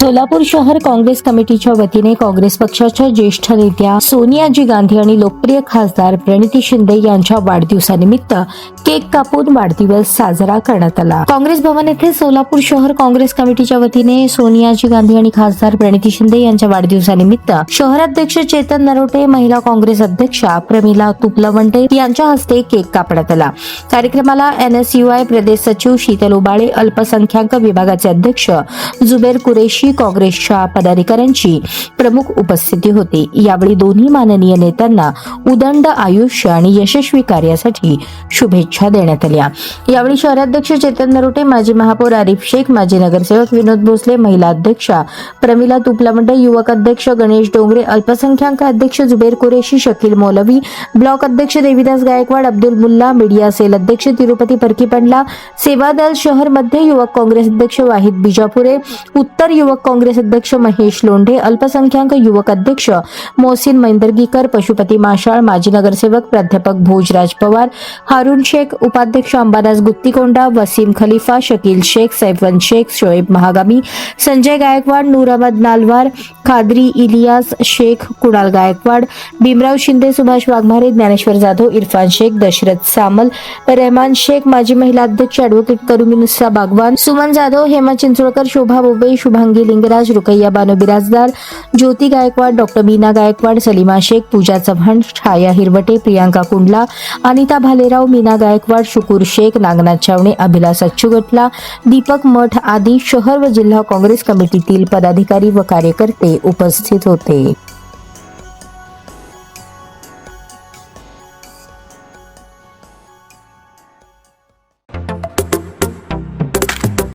सोलापूर शहर काँग्रेस कमिटीच्या वतीने काँग्रेस पक्षाच्या ज्येष्ठ नेत्या सोनियाजी गांधी आणि लोकप्रिय खासदार प्रणिती शिंदे यांच्या वाढदिवसानिमित्त केक कापून वाढदिवस साजरा करण्यात आला. काँग्रेस भवन येथे सोलापूर शहर काँग्रेस कमिटीच्या वतीने सोनियाजी गांधी आणि खासदार प्रणिती शिंदे यांच्या वाढदिवसानिमित्त शहराध्यक्ष चेतन नरोटे महिला काँग्रेस अध्यक्षा प्रमिला तुपलवंटे यांच्या हस्ते केक कापण्यात आला. कार्यक्रमाला एनएसयूआय प्रदेश सचिव शीतल उबाळे अल्पसंख्याक विभागाचे अध्यक्ष जुबेर कुरेशी काँग्रेसच्या पदाधिकाऱ्यांची प्रमुख उपस्थिती होती. यावेळी दोन्ही माननीय नेत्यांना उदंड आयुष्य आणि यशस्वी कार्यासाठी शुभेच्छा देण्यात आल्या. यावेळी शहराध्यक्ष चेतन नरोटे माजी महापौर आरिफ शेख माजी नगरसेवक विनोद भोसले महिला अध्यक्षा प्रमिला तुपलामंडे युवक अध्यक्ष गणेश डोंगरे अल्पसंख्याक अध्यक्ष जुबेर कुरेशी शकील मौलवी ब्लॉक अध्यक्ष देविदास गायकवाड अब्दुल मुल्ला मीडिया सेल अध्यक्ष तिरुपती परकीपंडला सेवादल शहरमध्ये युवक काँग्रेस अध्यक्ष वाहिद बिजापुरे उत्तर युवक काँग्रेस अध्यक्ष महेश लोंढे अल्पसंख्याक युवक अध्यक्ष मोहसिन मैंदर्गीकर पशुपती माशाळ माजी नगरसेवक प्राध्यापक भोजराज पवार हारून शेख उपाध्यक्ष अंबादास गुत्तीकोंडा वसीम खलिफा शकील शेख सैफवन शेख शोएब महागामी संजय गायकवाड नूर अहमद नालवार खादरी इलियास शेख कुणाल गायकवाड भीमराव शिंदे सुभाष वाघमारे ज्ञानेश्वर जाधव इरफान शेख दशरथ सामल रहमान शेख माजी महिला अध्यक्ष अॅडव्होकेट करुमिनुसा बागवान सुमन जाधव हेमा चिंचोळकर शोभा बोबे शुभांगी लिंगराज रुकैया बानो बिराजदार ज्योती गायकवाड डॉक्टर मीना गायकवाड सलीमा शेख पूजा चव्हाण छाया हिरवटे प्रियांका कुंडला अनिता भालेराव मीना गायकवाड शुकूर शेख नागनाथ छावणे अभिलाष अच्युगटला दीपक मठ आदी शहर व जिल्हा काँग्रेस कमिटीतील पदाधिकारी व कार्यकर्ते उपस्थित होते.